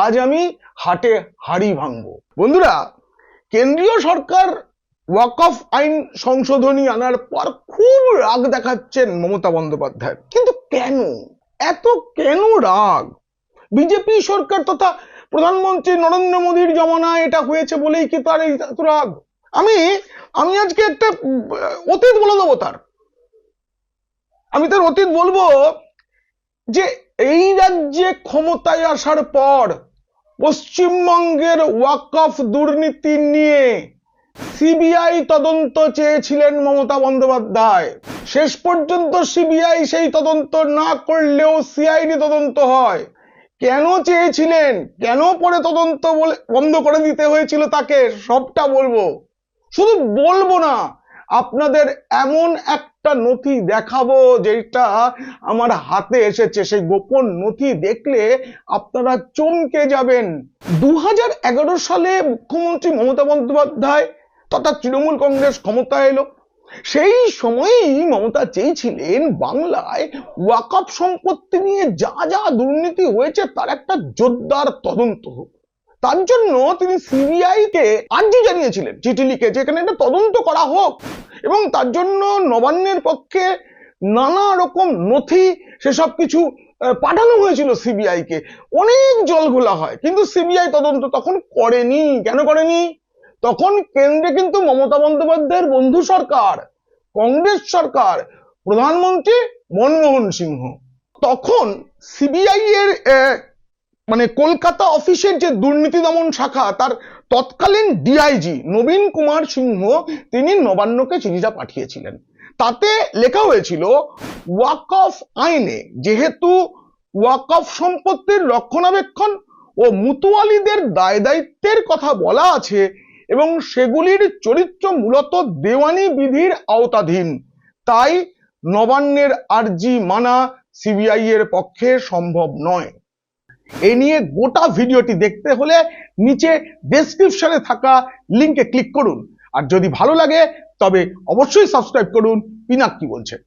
আজ আমি হাটে হাড়ি ভাঙবো। বন্ধুরা, কেন্দ্রীয় সরকার ওয়াক অফ আইন সংশোধনী আনার পর খুব রাগ দেখাচ্ছেন মমতা বন্দ্যোপাধ্যায় কিন্তু কেন? এত কেন রাগ? বিজেপি সরকার তথা প্রধানমন্ত্রী নরেন্দ্র মোদীর জমানায় এটা হয়েছে বলেই কি তার এই রাগ? আমি আমি আজকে একটা অতীত বলে দেবো তার। আমি তার অতীত বলব যে এই রাজ্যে ক্ষমতায় আসার পর পশ্চিমবঙ্গের ওয়াকফ দুর্নীতি নিয়ে সিবিআই তদন্ত চেয়েছিলেন মমতা বন্দ্যোপাধ্যায়। শেষ পর্যন্ত সিবিআই সেই তদন্ত না করলেও সিআইডি তদন্ত হয়। কেন চেয়েছিলেন? কেন পরে তদন্ত বলে বন্ধ করে দিতে হয়েছিল তাকে? সবটা বলব। শুধু বলব না আপনাদের এমন একটা নথি দেখাবো যেটা আমার হাতে এসেছে। সেই গোপন নথি দেখলে আপনারা চমকে যাবেন। দু হাজার এগারো সালে মুখ্যমন্ত্রী মমতা বন্দ্যোপাধ্যায় তথা তৃণমূল কংগ্রেস ক্ষমতায় এলো। সেই সময়ই মমতা চেয়েছিলেন বাংলায় ওয়াকফ সম্পত্তি নিয়ে যা যা দুর্নীতি হয়েছে তার একটা জোরদার তদন্ত হোক। তার জন্য তিনি সিবিআই কে আর্জি জানিয়েছিলেন, চিঠি লিখে যেখানে একটা তদন্ত করা হোক। এবং তার জন্য নবান্নের পক্ষে নানা রকম নথি সেসব কিছু পাঠানো হয়েছিল সিবিআই কে অনেক জল ঘোলা হয়, কিন্তু সিবিআই তদন্ত তখন করেনি। কেন করেনি? তখন কেন্দ্রে কিন্তু মমতা বন্দ্যোপাধ্যায়ের বন্ধু সরকার, কংগ্রেস সরকার, প্রধানমন্ত্রী মনমোহন সিংহ। তখন সিবিআই এর মানে কলকাতা অফিসের যে দুর্নীতি দমন শাখা, তার তৎকালীন ডিআইজি নবীন কুমার সিংহ, তিনি নবান্নকে চিঠিটা পাঠিয়েছিলেন। তাতে লেখা হয়েছিল ওয়াকফ আইনে যেহেতু ওয়াকফ সম্পত্তির রক্ষণাবেক্ষণ ও মুতুয়ালিদের দায় দায়িত্বের কথা বলা আছে এবং সেগুলির চরিত্র মূলত দেওয়ানি বিধির আওতাধীন, তাই নবান্নের আর্জি মানা সিবিআই এর পক্ষে সম্ভব নয়। এই নিয়ে গোটা ভিডিওটি দেখতে হলে নিচে ডেসক্রিপশনে থাকা লিঙ্কে ক্লিক করুন। আর যদি ভালো লাগে, তবে অবশ্যই সাবস্ক্রাইব করুন। পিনাক কি বলছে?